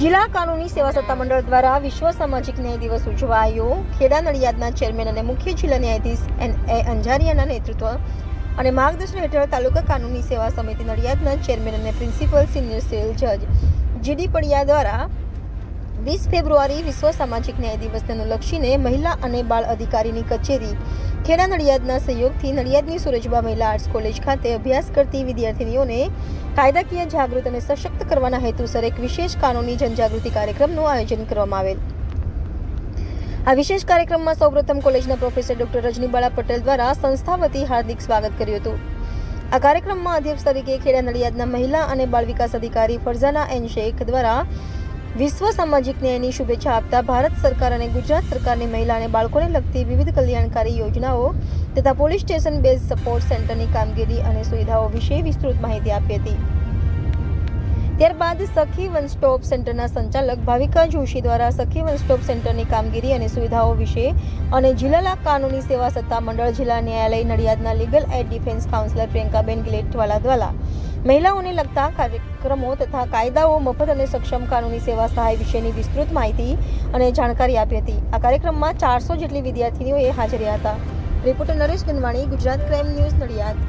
જિલ્લા કાનૂની સેવા સત્તામંડળ દ્વારા વિશ્વ સામાજિક ન્યાય દિવસ ઉજવાયો. ખેડા નડિયાદના ચેરમેન અને મુખ્ય જિલ્લા ન્યાયાધીશ એન એ અંજારિયાના નેતૃત્વ અને માર્ગદર્શન હેઠળ તાલુકા કાનૂની સેવા સમિતિ નડિયાદના ચેરમેન અને પ્રિન્સિપલ સિનિયર સિવિલ જજ જીડી પડિયા દ્વારા વીસ ફેબ્રુઆરી વિશ્વ સામાજિક ન્યાય દિવસને અનુલક્ષીને મહિલા અને બાળ અધિકારીની કચેરી ખેડા નડિયાદના સહયોગથી નડિયાદની સુરજબા મહિલા આર્ટ્સ કોલેજ ખાતે અભ્યાસ કરતી વિદ્યાર્થીનીઓને કાયદાકીય જાગૃત અને સશક્ત કરવાના હેતુસર એક વિશેષ કાનૂની જનજાગૃતિ કાર્યક્રમનું આયોજન કરવામાં આવેલ. આ વિશેષ કાર્યક્રમમાં સૌપ્રથમ કોલેજના પ્રોફેસર ડોક્ટર રજનીબાળા પટેલ દ્વારા સંસ્થા વતી હાર્દિક સ્વાગત કર્યું હતું. આ કાર્યક્રમમાં અધ્યક્ષ તરીકે ખેડા નડિયાદના મહિલા અને બાળ વિકાસ અધિકારી ફરઝાના એન શેખ દ્વારા વિશ્વ સામાજિક ન્યાયની શુભેચ્છા આપતા ભારત સરકાર અને ગુજરાત સરકારની મહિલા અને બાળકોને લગતી વિવિધ કલ્યાણકારી યોજનાઓ તથા પોલીસ સ્ટેશન બેઝ સપોર્ટ સેન્ટરની કામગીરી અને સુવિધાઓ વિશે વિસ્તૃત માહિતી આપી હતી. ત્યારબાદ સખી વન સ્ટોપ સેન્ટરના સંચાલક ભાવિકા જોશી દ્વારા સખી વન સ્ટોપ સેન્ટરની કામગીરી અને સુવિધાઓ વિશે અને જિલ્લા કાનૂની સેવા સત્તા મંડળ જિલ્લા ન્યાયાલય નડિયાદના legal aid defence counsellor Priyankaben Giletwala દ્વારા મહિલાઓને લગતા કાર્યક્રમો તથા કાયદાઓ, મફત અને સક્ષમ કાનૂની સેવા સહાય વિશેની વિસ્તૃત માહિતી અને જાણકારી આપી હતી. આ કાર્યક્રમમાં ચારસો જેટલી વિદ્યાર્થીનીઓએ હાજરી હતા. Reporter Naresh Gandwani Gujarat crime news Nadiad.